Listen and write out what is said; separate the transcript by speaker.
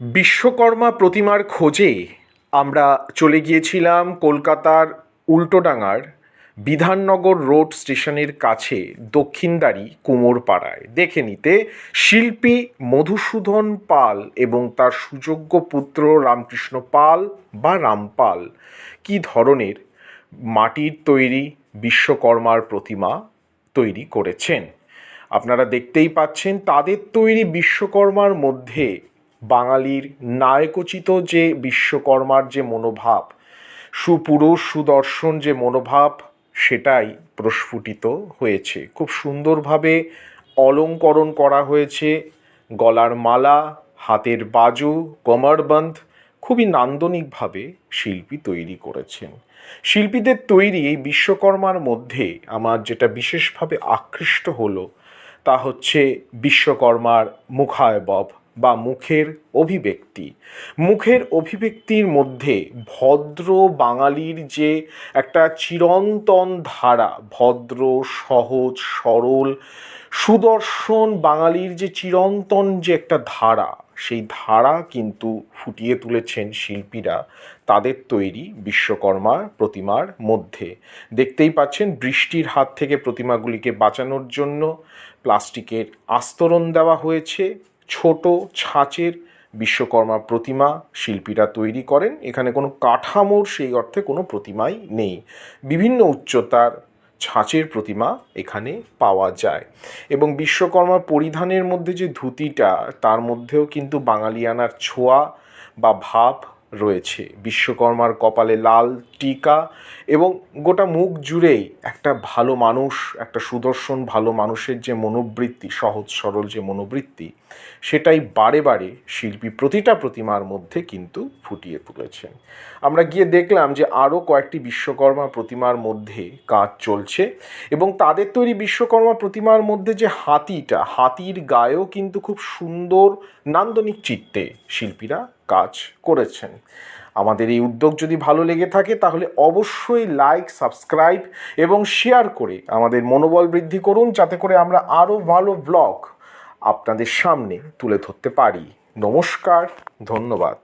Speaker 1: বিশ্বকর্মা প্রতিমার খোঁজে আমরা চলে গিয়েছিলাম কলকাতার উল্টোডাঙার বিধাননগর রোড স্টেশনের কাছে দক্ষিণদারি কুমোরপাড়ায়। দেখে নিতে শিল্পী মধুসূদন পাল এবং তার সুযোগ্য পুত্র রামকৃষ্ণ পাল বা রামপাল কী ধরনের মাটির তৈরি বিশ্বকর্মার প্রতিমা তৈরি করেছেন? আপনারা দেখতেই পাচ্ছেন তাদের তৈরি বিশ্বকর্মার মধ্যে বাঙালির নায়কোচিত যে বিশ্বকর্মার যে মনোভাব, সুপুরুষ সুদর্শন যে মনোভাব, সেটাই প্রস্ফুটিত হয়েছে। খুব সুন্দরভাবে অলঙ্করণ করা হয়েছে, গলার মালা, হাতের বাজু, কমরবন্ধ, খুবই নান্দনিকভাবে শিল্পী তৈরি করেছেন। শিল্পীদের তৈরি এই বিশ্বকর্মার মধ্যে আমার যেটা বিশেষভাবে আকৃষ্ট হলো, তা হচ্ছে বিশ্বকর্মার মুখায়বব বা মুখের অভিব্যক্তি। মুখের অভিব্যক্তির মধ্যে ভদ্র বাঙালির যে একটা চিরন্তন ধারা, ভদ্র, সহজ, সরল, সুদর্শন বাঙালির যে চিরন্তন যে একটা ধারা, সেই ধারা কিন্তু ফুটিয়ে তুলেছেন শিল্পীরা তাদের তৈরি বিশ্বকর্মা প্রতিমার মধ্যে। দেখতেই পাচ্ছেন বৃষ্টির হাত থেকে প্রতিমাগুলিকে বাঁচানোর জন্য প্লাস্টিকের আস্তরণ দেওয়া হয়েছে। ছোট ছাঁচের বিশ্বকর্মা প্রতিমা শিল্পীরা তৈরি করেন। এখানে কোনো কাঠামোর সেই অর্থে কোনো প্রতিমাই নেই। বিভিন্ন উচ্চতার ছাঁচের প্রতিমা এখানে পাওয়া যায়। এবং বিশ্বকর্মা পরিধানের মধ্যে যে ধুতিটা, তার মধ্যেও কিন্তু বাঙালিয়ানার ছোঁয়া বা ভাব রয়েছে। বিশ্বকর্মার কপালে লাল টিকা এবং গোটা মুখ জুড়েই একটা ভালো মানুষ, একটা সুদর্শন ভালো মানুষের যে মনোবৃত্তি, সহজ সরল যে মনোবৃত্তি, সেটাই বারে বারে শিল্পী প্রতিটা প্রতিমার মধ্যে কিন্তু ফুটিয়ে তুলেছেন আমরা গিয়ে দেখলাম যে আরও কয়েকটি বিশ্বকর্মা প্রতিমার মধ্যে কাজ চলছে এবং তাদের তৈরি বিশ্বকর্মা প্রতিমার মধ্যে যে হাতিটা, হাতির গায়েও কিন্তু খুব সুন্দর নান্দনিক চিত্তে শিল্পীরা কাজ করেছেন। আমাদের এই উদ্যোগ যদি ভালো লেগে থাকে, তাহলে অবশ্যই লাইক সাবস্ক্রাইব এবং শেয়ার করে আমাদের মনোবল বৃদ্ধি করুন, যাতে করে আমরা আরও ভালো ব্লগ আপনাদের সামনে তুলে ধরতে পারি। নমস্কার, ধন্যবাদ।